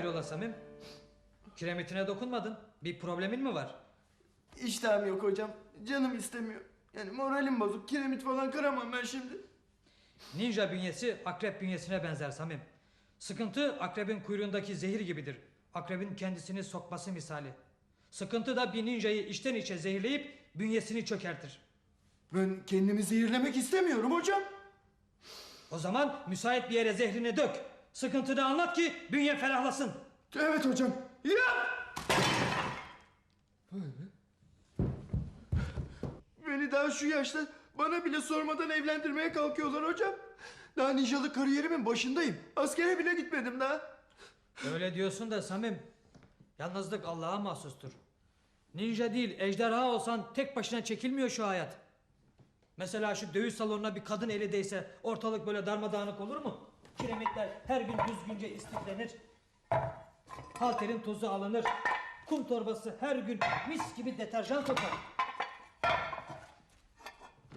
hayrola Samim? Kiremitine dokunmadın. Bir problemin mi var? İştahım yok hocam. Canım istemiyor. Yani moralim bozuk. Kiremit falan kıramam ben şimdi. Ninja bünyesi akrep bünyesine benzer Samim. Sıkıntı akrebin kuyruğundaki zehir gibidir. Akrebin kendisini sokması misali. Sıkıntı da bir ninjayı içten içe zehirleyip bünyesini çökertir. Ben kendimi zehirlemek istemiyorum hocam. O zaman müsait bir yere zehrini dök. Sıkıntını anlat ki bünye ferahlasın. Evet hocam. Ya! Beni daha şu yaşta bana bile sormadan evlendirmeye kalkıyorlar hocam. Daha ninjalık kariyerimin başındayım. Askere bile gitmedim daha. Öyle diyorsun da Samim. Yalnızlık Allah'a mahsustur. Ninja değil ejderha olsan tek başına çekilmiyor şu hayat. Mesela şu dövüş salonuna bir kadın eli değse ortalık böyle darmadağınık olur mu? Kiremitler her gün düzgünce istiflenir. Halterin tozu alınır. Kum torbası her gün mis gibi deterjan kokar.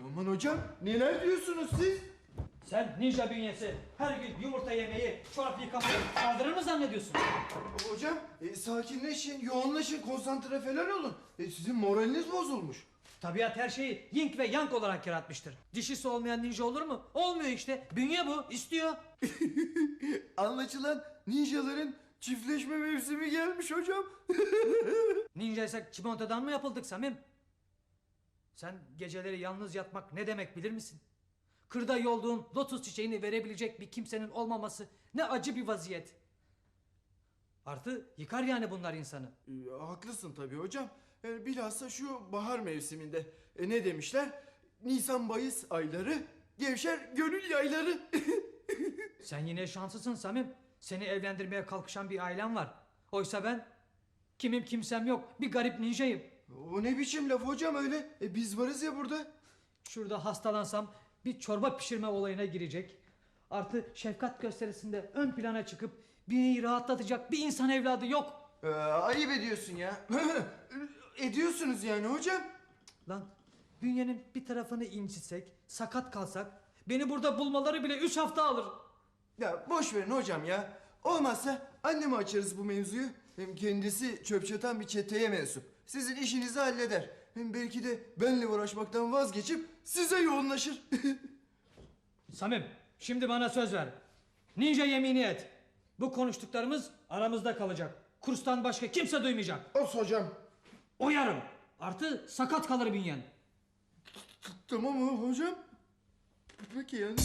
Aman hocam neler diyorsunuz siz? Sen ninja bünyesi her gün yumurta yemeyi, çorap yıkamayı kaldırır mı zannediyorsun? Hocam e, sakinleşin, yoğunlaşın, konsantre falan olun. E, sizin moraliniz bozulmuş. Tabiat her şeyi yink ve yank olarak yaratmıştır. Dişisi olmayan ninja olur mu? Olmuyor işte. Bünye bu. istiyor. Anlaşılan ninjaların çiftleşme mevsimi gelmiş hocam. Ninja ise çimentodan mı yapıldık Samim? Sen geceleri yalnız yatmak ne demek bilir misin? Kırda yolduğun lotus çiçeğini verebilecek bir kimsenin olmaması ne acı bir vaziyet. Artı yıkar yani bunlar insanı. E, haklısın tabii hocam. E, bilhassa şu bahar mevsiminde. E, ne demişler? Nisan Mayıs ayları, gevşer gönül yayları. Sen yine şanslısın Samim. Seni evlendirmeye kalkışan bir ailem var. Oysa ben kimim kimsem yok. Bir garip ninjayım. o ne biçim laf hocam öyle? E, biz varız ya burada. Şurada hastalansam bir çorba pişirme olayına girecek. Artı şefkat gösterisinde ön plana çıkıp beni rahatlatacak bir insan evladı yok. E, ayıp ediyorsun ya. Ediyorsunuz yani hocam. Lan bünyenin bir tarafını incitsek, sakat kalsak beni burada bulmaları bile üç hafta alır. Ya boş verin hocam ya. Olmazsa anneme açarız bu mevzuyu. Hem kendisi çöp çatan bir çeteye mensup. Sizin işinizi halleder. Hem belki de benle uğraşmaktan vazgeçip size yoğunlaşır. Samim şimdi bana söz ver. Ninja yemini et. Bu konuştuklarımız aramızda kalacak. Kurstan başka kimse duymayacak. Os hocam. Uyarım. Artı sakat kalır bünyen. Tamam hocam? Peki yani.